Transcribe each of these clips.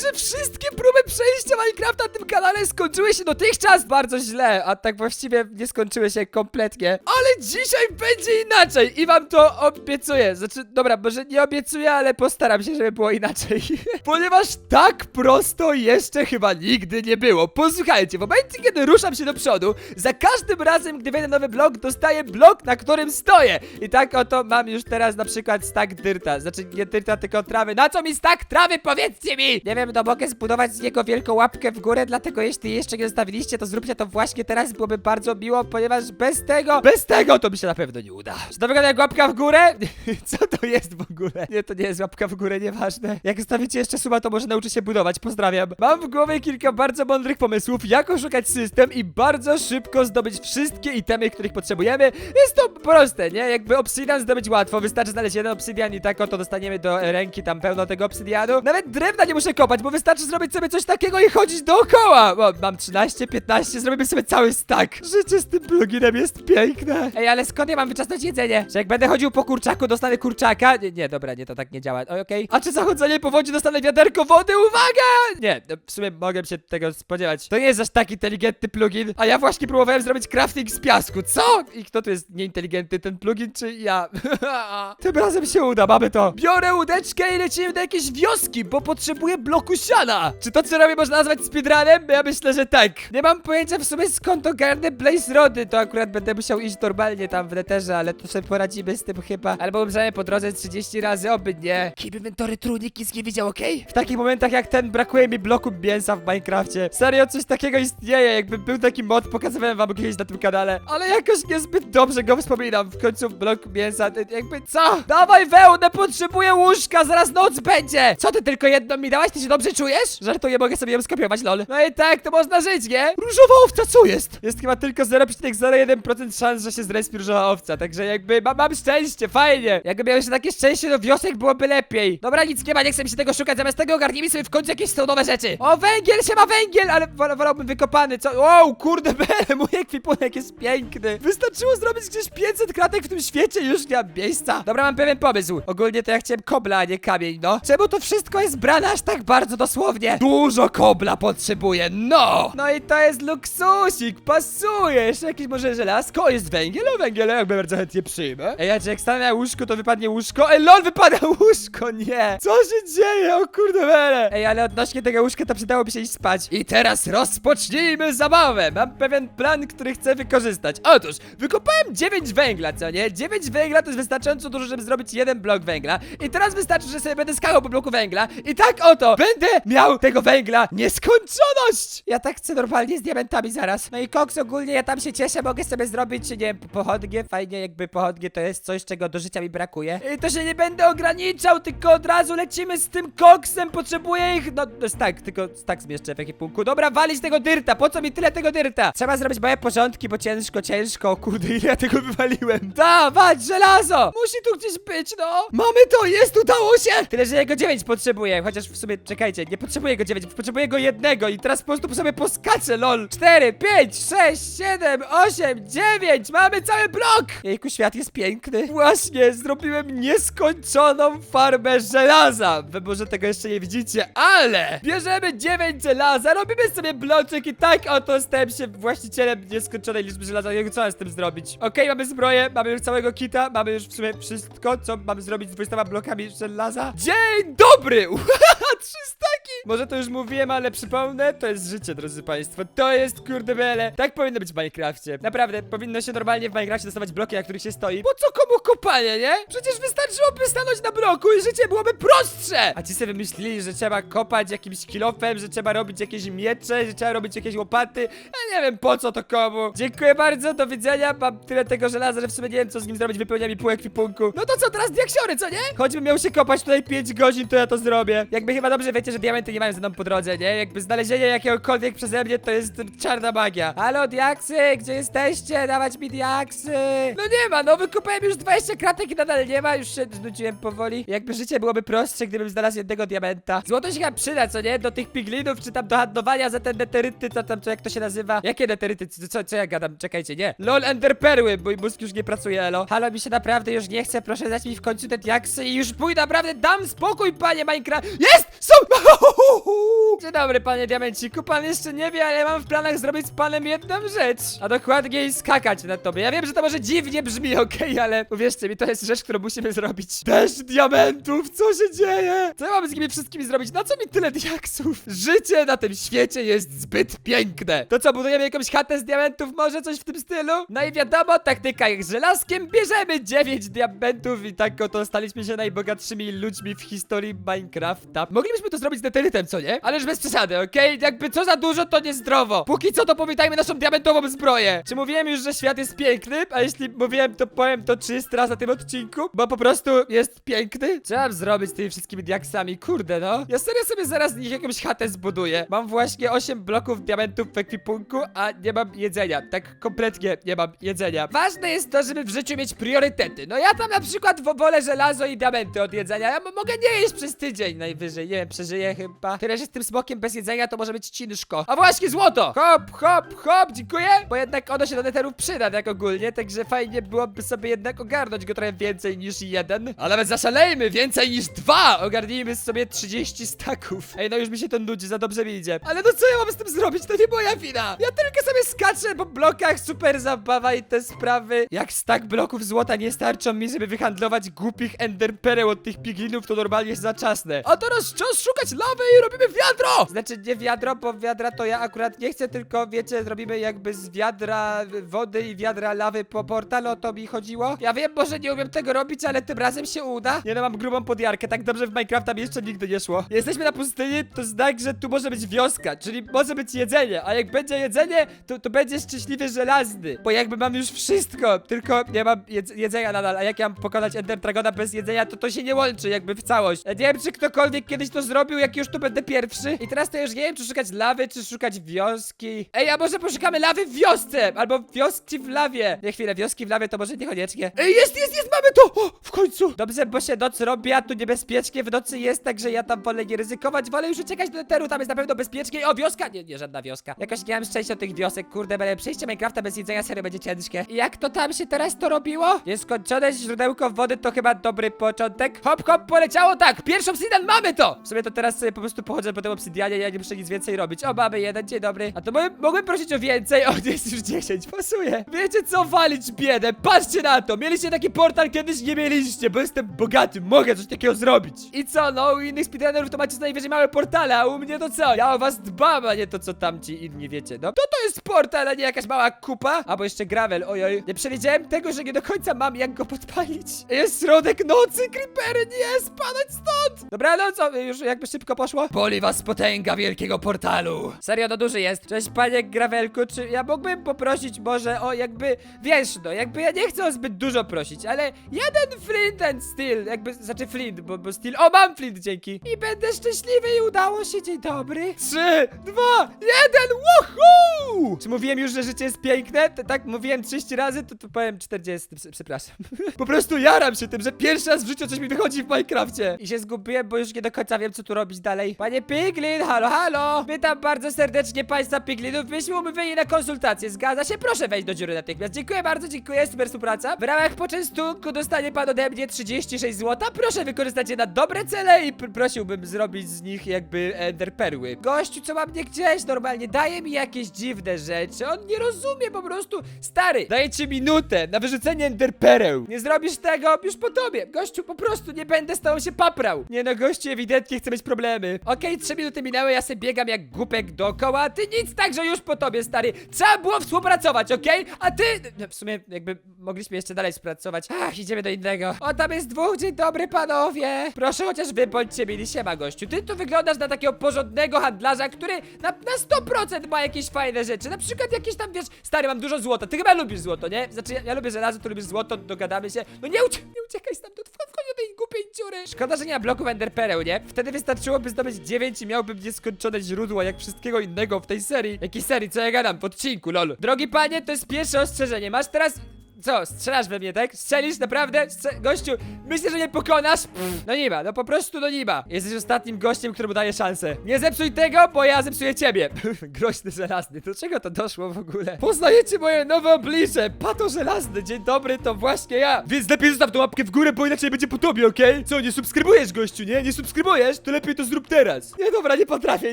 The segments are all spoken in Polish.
że wszystkie przejścia Minecrafta na tym kanale skończyły się dotychczas bardzo źle, a tak właściwie nie skończyły się kompletnie. Ale dzisiaj będzie inaczej i wam to obiecuję. Znaczy, dobra, może nie obiecuję, ale postaram się, żeby było inaczej. Ponieważ tak prosto jeszcze chyba nigdy nie było. Posłuchajcie, w momencie, kiedy ruszam się do przodu, za każdym razem, gdy wejdę nowy blok, dostaję blok, na którym stoję. I tak oto mam już teraz na przykład stack dyrta. Znaczy, nie dyrta, tylko trawy. Na co mi stack trawy, powiedzcie mi! Nie wiem, no mogę zbudować z niego wielką łapkę w górę, dlatego jeśli jeszcze nie zostawiliście, to zróbcie to właśnie teraz, byłoby bardzo miło, ponieważ bez tego, bez tego to mi się na pewno nie uda. Czy to wygląda jak łapka w górę? Co to jest w ogóle? Nie, to nie jest łapka w górę, nieważne. Jak zostawicie jeszcze suba, to może nauczy się budować, pozdrawiam. Mam w głowie kilka bardzo mądrych pomysłów, jak oszukać system i bardzo szybko zdobyć wszystkie itemy, których potrzebujemy. Jest to proste, nie? Jakby obsydian zdobyć łatwo, wystarczy znaleźć jeden obsydian i tak oto dostaniemy do ręki tam pełno tego obsydianu. Nawet drewna nie muszę kopać, bo wystarczy zrobić sobie coś takiego i chodzić dookoła. O, mam 13, 15, zrobimy sobie cały stack. Życie z tym pluginem jest piękne. Ej, ale skąd ja mam wyczasnąć jedzenie? Że jak będę chodził po kurczaku, dostanę kurczaka? Nie, nie dobra, nie, to tak nie działa. Okej. A czy zachodzenie po wodzie dostanę wiaderko wody? Uwaga! Nie, no, w sumie mogę się tego spodziewać. To nie jest aż tak inteligentny plugin, a ja właśnie próbowałem zrobić crafting z piasku. Co? I kto tu jest nieinteligentny, ten plugin czy ja? Tym razem się uda, mamy to. Biorę łódeczkę i lecimy do jakiejś wioski, bo potrzebuję bloku siana. Czy to, co robię, można nazwać speedrunem? Ja myślę, że tak. Nie mam pojęcia w sumie skąd ogarnę Blaze Rody. To akurat będę musiał iść normalnie tam w neterze, ale to sobie poradzimy z tym chyba. Albo umrzemy po drodze 30 razy, oby nie. Keep inventory true, nikt nic nie widział, okej? W takich momentach jak ten brakuje mi bloku mięsa w Minecrafcie. Serio, coś takiego istnieje. Jakby był taki mod, pokazywałem wam kiedyś na tym kanale. Ale jakoś niezbyt dobrze go wspominam. W końcu blok mięsa, jakby co? Dawaj wełnę, potrzebuję łóżka, zaraz noc będzie! Co ty tylko jedną mi dałaś? Ty się dobrze czujesz? Żartuję, mogę sobie ją skopiować, lol. No i tak, to można żyć, nie? Różowa owca, co jest? Jest chyba tylko 0,01% szans, że się zrespi różowa owca, także jakby ma, mam szczęście, fajnie. Jakby miał jeszcze takie szczęście do wiosek, byłoby lepiej. Dobra, nic nie ma, nie chcę mi się tego szukać, zamiast tego ogarnijmy sobie w końcu jakieś nowe rzeczy. O, węgiel, się ma węgiel, ale wol- wolałbym wykopany, co? Wow, kurde, bele, mój ekwipunek jest piękny. Wystarczyło zrobić gdzieś 500 kratek w tym świecie, już nie mam miejsca. Dobra, mam pewien pomysł. Ogólnie to ja chciałem kobla, a nie kamień, no. Czemu to wszystko jest brane aż tak bardzo dosłownie? Dużo kobla potrzebuję, no! No i to jest luksusik, pasuje. Jeszcze jakieś może żelazko, jest węgiel, o węgiel jakby bardzo chętnie przyjmę. Ej, a czy jak stanę na łóżku, to wypadnie łóżko? Ej, lol, wypada łóżko, nie! Co się dzieje, o kurde wele? Ej, ale odnośnie tego łóżka to przydałoby się iść spać. I teraz rozpocznijmy zabawę. Mam pewien plan, który chcę wykorzystać. Otóż, wykopałem 9 węgla, co nie? 9 węgla to jest wystarczająco dużo, żeby zrobić jeden blok węgla. I teraz wystarczy, że sobie będę skakał po bloku węgla. I tak oto, będę miał tego węgla nieskończoność! Ja tak chcę normalnie z diamentami zaraz. No i koks ogólnie, ja tam się cieszę, mogę sobie zrobić, nie wiem, pochodnie. Fajnie, jakby pochodnie to jest coś, czego do życia mi brakuje. I to się nie będę ograniczał, tylko od razu lecimy z tym koksem. Potrzebuję ich, no, no tak, tylko tak zmieszczę w ekipunku. Dobra, walić tego dyrta, po co mi tyle tego dyrta? Trzeba zrobić moje porządki, bo ciężko, ciężko, kurde, ile ja tego wywaliłem. Dawać, żelazo! Musi tu gdzieś być, no! Mamy to, jest, udało się! Tyle, że jego 9 potrzebuję, chociaż w sumie, czekajcie, nie potrzebuję go 9, potrzebuję go jednego i teraz po prostu sobie poskaczę, lol. 4, 5, 6, 7, 8, 9, mamy cały blok! Jejku, świat jest piękny. Właśnie, zrobiłem nieskończoną farmę żelaza. Wy może tego jeszcze nie widzicie, ale bierzemy 9 żelaza, robimy sobie bloczek i tak oto stałem się właścicielem nieskończonej liczby żelaza. Jak co mam z tym zrobić? Okej, mamy zbroję, mamy już całego kita, mamy już w sumie wszystko, co mamy zrobić z 20 blokami żelaza. Dzień dobry! Trzy staki! Może to już mówiłem, ale przypomnę, to jest życie, drodzy państwo. To jest kurde bele. Tak powinno być w Minecrafcie. Naprawdę, powinno się normalnie w Minecrafcie dostawać bloki, na których się stoi. Po co komu kopanie, nie? Przecież wystarczyłoby stanąć na bloku i życie byłoby prostsze! A ci sobie wymyślili, że trzeba kopać jakimś kilofem, że trzeba robić jakieś miecze, że trzeba robić jakieś łopaty. Ja nie wiem po co to komu. Dziękuję bardzo, do widzenia. Mam tyle tego żelaza, że w sumie nie wiem co z nim zrobić, wypełnia mi pół ekwipunku. No to co, teraz diaksiory, co nie? Choćbym miał się kopać tutaj 5 godzin, to ja to zrobię. Jakby chyba dobrze wiecie, że diamenty nie mają ze mną po drodze, nie? Jakby znalezienie jakiegokolwiek przeze mnie to jest czarna magia. Halo, diaksy, gdzie jesteście? Dawać mi diaksy. No nie ma, no wykopałem już 20 kratek i nadal nie ma, już się znudziłem powoli. Jakby życie byłoby prostsze, gdybym znalazł jednego diamenta. Złoto się chyba przyda, co nie? Do tych piglinów, czy tam do handlowania za te neteryty, co tam, co jak to się nazywa? Jakie neteryty? Co, co, co ja gadam? Czekajcie, nie. LOL Ender Perły, mój mózg już nie pracuje, elo. Halo, mi się naprawdę już nie chce, proszę dać mi w końcu te diaksy i już pój, naprawdę dam spokój, panie Minecraft. Jest! Są! Dzień dobry, panie diamenciku. Pan jeszcze nie wie, ale mam w planach zrobić z panem jedną rzecz. A dokładniej skakać na tobie. Ja wiem, że to może dziwnie brzmi, okej, ale uwierzcie mi, to jest rzecz, którą musimy zrobić. Deszcz diamentów, co się dzieje? Co ja mam z nimi wszystkimi zrobić? Na co mi tyle diaksów? Życie na tym świecie jest zbyt piękne. To co, budujemy jakąś chatę z diamentów? Może coś w tym stylu? No i wiadomo, taktyka jak żelazkiem. Bierzemy 9 diamentów i tak oto staliśmy się najbogatszymi ludźmi w historii Minecrafta. Moglibyśmy to zrobić z neterytem, co nie? Ale już bez przesady, okej? Jakby co za dużo, to niezdrowo. Póki co, to powitajmy naszą diamentową zbroję. Czy mówiłem już, że świat jest piękny? A jeśli mówiłem, to powiem to 300 razy na tym odcinku, bo po prostu jest piękny. Co mam zrobić z tymi wszystkimi diaksami? Kurde, no. Ja serio sobie zaraz z nich jakąś chatę zbuduję. Mam właśnie 8 bloków diamentów w ekwipunku, a nie mam jedzenia. Tak kompletnie nie mam jedzenia. Ważne jest to, żeby w życiu mieć priorytety. No ja tam na przykład wo- wolę żelazo i diamenty od jedzenia. Ja mogę nie jeść przez tydzień najwyżej. Nie wiem, przeżyję chyba. Tyle, że z tym smokiem bez jedzenia to może być ciężko. A właśnie złoto! Hop, hop, hop, dziękuję! Bo jednak ono się do neterów przyda tak ogólnie, także fajnie byłoby sobie jednak ogarnąć go trochę więcej niż jeden. A nawet zaszalejmy, więcej niż dwa! Ogarnijmy sobie 30 staków. Ej, no już mi się to nudzi, za dobrze mi idzie. Ale no co ja mam z tym zrobić? To nie moja wina! Ja tylko sobie skaczę po blokach, super zabawa i te sprawy. Jak stak bloków złota nie starczą mi, żeby wyhandlować głupich enderpereł od tych piglinów, to normalnie jest za czasne. A teraz czas szukać lawy i robimy wiadro! Znaczy nie wiadro, bo wiadra to ja akurat nie chcę, tylko wiecie, zrobimy jakby z wiadra wody i wiadra lawy po portalu, o to mi chodziło. Ja wiem, może nie umiem tego robić, ale tym razem się uda. Nie no, mam grubą podjarkę, tak dobrze w Minecrafta mi jeszcze nigdy nie szło. Jesteśmy na pustyni, to znak, że tu może być wioska, czyli może być jedzenie, a jak będzie jedzenie, to, to będzie szczęśliwy żelazny. Bo jakby mam już wszystko, tylko nie mam jedz jedzenia nadal, a jak ja mam pokonać Ender Dragona bez jedzenia, to to się nie łączy jakby w całość. Ja nie wiem, czy ktokolwiek kiedyś to zrobił, jak już tu będę pierwszy. I teraz to już nie wiem, czy szukać lawy, czy szukać wioski. Ej, a może poszukamy lawy w wiosce, albo wioski w lawie. Nie chwilę, wioski w lawie to może niekoniecznie. Ej, jest, jest, jest, mamy to! O, w końcu! Dobrze, bo się noc robi, a tu niebezpiecznie w nocy jest, także ja tam wolę nie ryzykować, wolę już uciekać do Eteru, tam jest na pewno bezpiecznie. O, wioska! Nie, nie, żadna wioska. Jakoś nie mam szczęścia do tych wiosek, kurde, będę przejście Minecrafta bez jedzenia serio będzie ciężkie. I jak to tam się teraz to robiło? Nieskończone źródełko wody to chyba dobry początek. Hop, hop, poleciało, tak! Pierwszy obsydian, mamy to! W to teraz sobie po prostu pochodzę po obsydianie, ja nie muszę nic więcej robić. O, mamy jeden, dzień dobry. A to mogłem, prosić o więcej, o, jest już 10, pasuje. Wiecie co, walić biedę, patrzcie na to! Mieliście taki portal, kiedyś nie mieliście, bo jestem bogaty, mogę coś takiego zrobić. I co, no, u innych speedrunnerów to macie co najwyżej małe portale, a u mnie to co? Ja o was dbam, a nie to, co tamci inni wiecie. No, to to jest portal, a nie jakaś mała kupa? Albo jeszcze gravel, ojoj. Nie przewidziałem tego, że nie do końca mam jak go podpalić. Jest środek nocy, creepery, nie, spadać stąd! Dobra, no co, już jakby szybko poszło? Boli was potęga wielkiego portalu. Serio, to duży jest. Cześć, panie gravelku, czy ja mógłbym poprosić może o jakby, wiesz, no, jakby ja nie chcę o zbyt dużo prosić, ale jeden flint and steel, jakby, znaczy flint, bo, bo steel, o, mam flint, dzięki. I będę szczęśliwy i udało się, dzień dobry. Trzy, dwa, jeden, woohoo! Czy mówiłem już, że życie jest piękne? T tak mówiłem 30 razy, to, to powiem 40, Ps- przepraszam. po prostu jaram się tym, że pierwszy raz w życiu coś mi wychodzi w Minecrafcie. I się zgubiłem, bo już nie do końca wiem, co tu robić dalej. Panie Piglin, halo, halo! Witam bardzo serdecznie państwa Piglinów. Byliśmy umówieni na konsultację. Zgadza się? Proszę wejść do dziury natychmiast. Dziękuję bardzo, dziękuję, super współpraca. W ramach poczęstunku dostanie pan ode mnie 36 zł. Proszę wykorzystać je na dobre cele i pr prosiłbym zrobić z nich jakby ender perły. Gościu, co ma mnie gdzieś normalnie, daje mi jakieś dziwne rzeczy. On nie rozumie po prostu. Stary, daję ci minutę na wyrzucenie ender pereł. Nie zrobisz tego, już po tobie. Gościu, po prostu nie będę z tobą się paprał. Nie no, gościu ewidentnie chce mieć problemy. Okej, trzy minuty minęły, ja sobie biegam jak głupek dookoła, a ty nic, także już po tobie, stary. Trzeba było współpracować, okej? A ty... No, w sumie jakby mogliśmy jeszcze dalej współpracować. Ach, idziemy do innego. O, tam jest dwóch, dzień dobry panowie. Proszę chociaż wy bądźcie mieli siema, gościu. Ty tu wyglądasz na takiego porządnego handlarza, który na, na 100% ma jakieś fajne rzeczy. Na przykład jakieś tam, wiesz, stary, mam dużo złota. Ty chyba lubisz złoto, nie? Znaczy, ja, ja lubię żelazo, ty lubisz złoto, dogadamy się. No nie, nie uciekaj stamtąd, w tej głupiej dziury. Szkoda, że nie ma bloków enderpereł, nie? Wtedy wystarczyłoby zdobyć 9 i miałbym nieskończone źródło, jak wszystkiego innego w tej serii. Jakiej serii, co ja gadam? W odcinku, lol. Drogi panie, to jest pierwsze ostrzeżenie. Masz teraz co, strzelasz we mnie, tak? Strzelisz, naprawdę? Strze gościu, myślę, że mnie pokonasz? No nie ma, no po prostu no nie ma. Jesteś ostatnim gościem, któremu daję szansę. Nie zepsuj tego, bo ja zepsuję ciebie. Groźny żelazny, do czego to doszło w ogóle? Poznajecie moje nowe oblicze, pato żelazny, dzień dobry, to właśnie ja. Więc lepiej zostaw tą łapkę w górę, bo inaczej będzie po tobie, okej? Co, nie subskrybujesz, gościu, nie? Nie subskrybujesz? To lepiej to zrób teraz. Nie, dobra, nie potrafię,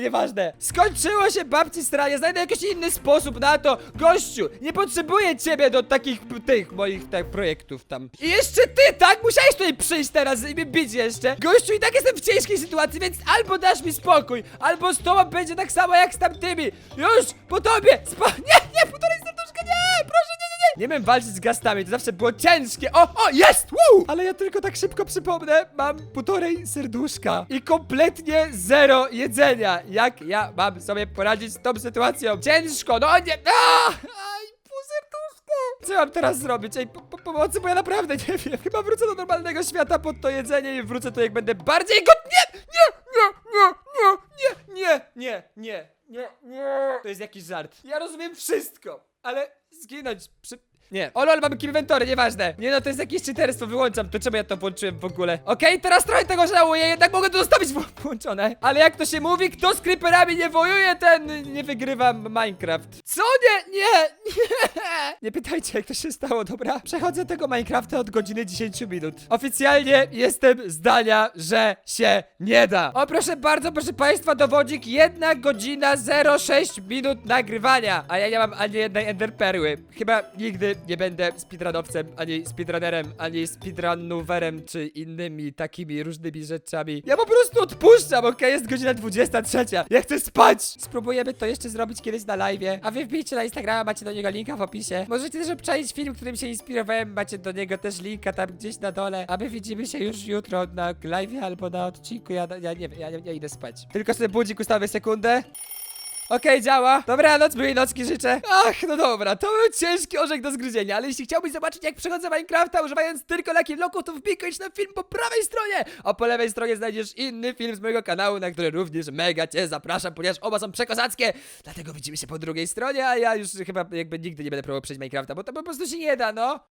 nieważne. Skończyło się babci stranie, znajdę jakiś inny sposób na to. Gościu, nie potrzebuję ciebie do takich, tych moich tak, projektów tam. I jeszcze ty, tak? Musiałeś tutaj przyjść teraz i mnie bić jeszcze. Gościu, i tak jestem w ciężkiej sytuacji, więc albo dasz mi spokój, albo z tobą będzie tak samo jak z tamtymi. Już, po tobie, spo... Nie, nie, półtorej serduszka, nie, proszę, nie, nie, nie. Nie wiem walczyć z gastami, to zawsze było ciężkie. O, o, jest, woo! Ale ja tylko tak szybko przypomnę, mam półtorej serduszka i kompletnie zero jedzenia. Jak ja mam sobie poradzić z tą sytuacją? Ciężko, no nie, a, aj, Co mam teraz zrobić? Ej, po, po, pomocy, bo ja naprawdę nie wiem. Chyba wrócę do normalnego świata pod to jedzenie i wrócę tu jak będę bardziej go... Nie, nie, nie, nie, nie, nie, nie, nie, nie, nie. To jest jakiś żart. Ja rozumiem wszystko, ale zginąć przy... Nie. O lol, mamy inwentory, nieważne. Nie no, to jest jakieś czyterstwo, wyłączam. To czemu ja to włączyłem w ogóle? Okej, teraz trochę tego żałuję, jednak mogę to zostawić włączone. Ale jak to się mówi, kto z creeperami nie wojuje, ten nie wygrywa Minecraft. Co? Nie, nie, nie. Nie pytajcie, jak to się stało, dobra? Przechodzę tego Minecrafta od godziny 10 minut. Oficjalnie jestem zdania, że się nie da. O, proszę bardzo, proszę państwa, dowodzik, jedna godzina 06 minut nagrywania. A ja nie mam ani jednej enderperły. Chyba nigdy nie będę speedrunowcem, ani speedrunnerem, ani speedrunowerem, czy innymi takimi różnymi rzeczami. Ja po prostu odpuszczam, okej? Jest godzina 23. Ja chcę spać! Spróbujemy to jeszcze zrobić kiedyś na live. A wy wbijcie na Instagrama, macie do niego linka w opisie. Możecie też obczaić film, którym się inspirowałem, macie do niego też linka tam gdzieś na dole. A my widzimy się już jutro na live albo na odcinku. Ja, ja nie ja, nie- ja idę spać. Tylko sobie budzik ustawię sekundę. Okej, działa. Dobranoc, miłej nocki życzę. Ach, no dobra, to był ciężki orzech do zgryzienia, ale jeśli chciałbyś zobaczyć, jak przechodzę Minecrafta używając tylko laki bloku, to wbij na film po prawej stronie, a po lewej stronie znajdziesz inny film z mojego kanału, na który również mega cię zapraszam, ponieważ oba są przekozackie, dlatego widzimy się po drugiej stronie, a ja już chyba jakby nigdy nie będę próbował przejść Minecrafta, bo to po prostu się nie da, no.